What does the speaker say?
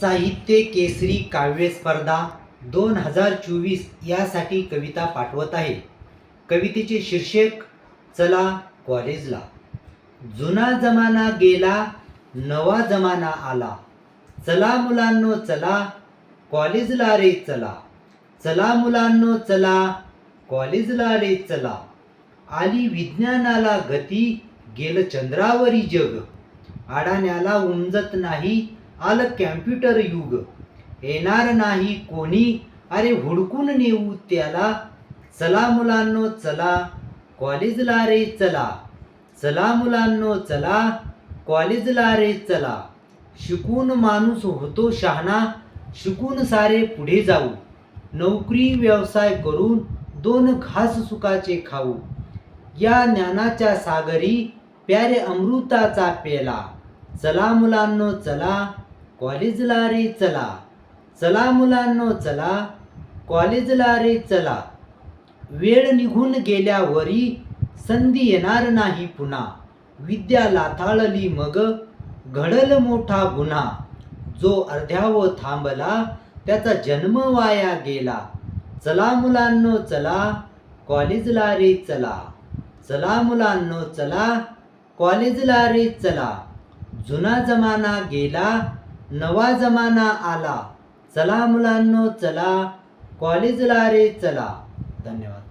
साहित्य केसरी काव्य स्पर्धा दोन हजार चोवीस यासाठी कविता पाठवत आहे. कवितेचे शीर्षक चला कॉलेजला. जुना जमाना गेला नवा जमाना आला. चला मुलांनो चला कॉलेजला रे चला. चला मुलांनो चला कॉलेजला रे चला. आली विज्ञानाला गती गेलं चंद्रावरी जग. अडाण्याला उमजत नाही आलं कॅम्प्युटर युग. येणार नाही कोणी? अरे हुडकून नेऊ त्याला. चला मुलांनो चला. कॉलेजला रे चला. चला मुलांनो चला. कॉलेजला रे चला. शिकून माणूस होतो शहाणा. शिकून सारे पुढे जाऊ. नोकरी व्यवसाय करून दोन घास सुखाचे खाऊ. या ज्ञानाच्या सागरी प्यारे अमृताचा पेला. चला मुलांनो चला. कॉलेजला रे चला. चला मुलांनो चला. कॉलेजला रे चला. वेळ निघून गेल्यावरी संधी येणार नाही पुन्हा. विद्या लाथाळली मग घडल मोठा गुन्हा. जो अर्ध्याव थांबला त्याचा जन्म वाया गेला. चला मुलांनो चला. कॉलेजला रे चला. चला मुलांनो चला. कॉलेजला रे चला. जुना जमाना गेला नवा जमाना आला. चला मुलांनो चला. कॉलेजला रे चला. धन्यवाद.